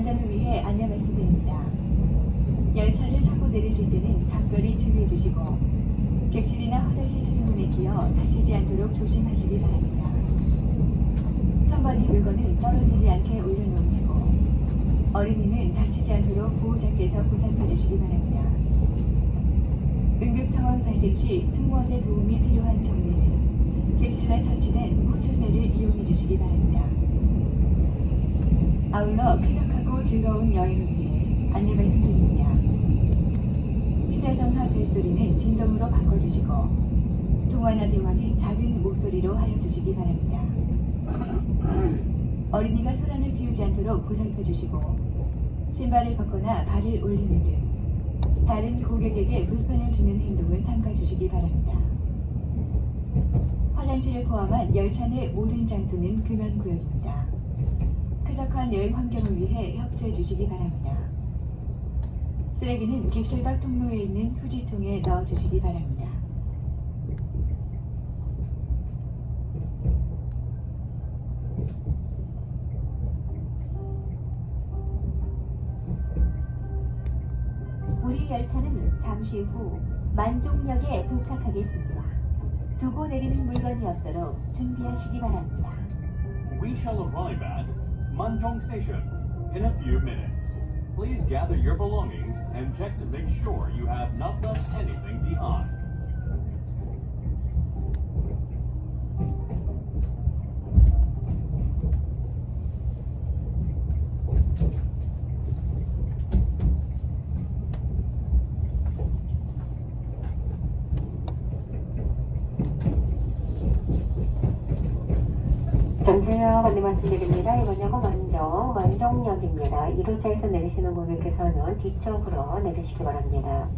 안전을 위해 안내 말씀드립니다. 열차를 타고 내리실 때는 각별히 주의해 주시고 객실이나 화장실 주문에 기어 다치지 않도록 조심하시기 바랍니다. 선반이 물건을 떨어지지 않게 올려놓으시고 어린이는 다치지 않도록 보호자께서 보살펴 주시기 바랍니다. 응급 상황 발생 시 승무원의 도움이 필요한 경우에는 객실에 설치된 호출매를 이용해 주시기 바랍니다. 아울러 쾌적 즐거운 여행을 위해 안내 말씀드립니다. 휴대전화 벨소리는 진동으로 바꿔주시고 통화나 대화는 작은 목소리로 하여 주시기 바랍니다. 어린이가 소란을 피우지 않도록 보살펴 주시고 신발을 벗거나 발을 올리는 등 다른 고객에게 불편을 주는 행동을 삼가 주시기 바랍니다. 화장실을 포함한 열차 내 모든 장소는 금연 구역입니다. 쾌적한 여행 환경을 위해 협조해 주시기 바랍니다. 쓰레기는 객실 밖 통로에 있는 휴지통에 넣어 주시기 바랍니다. 우리 열차는 잠시 후 만종역에 도착하겠습니다. 두고 내리는 물건이 없도록 준비하시기 바랍니다. We shall arrive at Manjong Station in a few minutes. Please gather your belongings and check to make sure you have not left anything behind. 전세역 안내 말씀드립니다. 이번 역은 만정, 만정역입니다. 1호차에서 내리시는 고객께서는 뒤쪽으로 내리시기 바랍니다.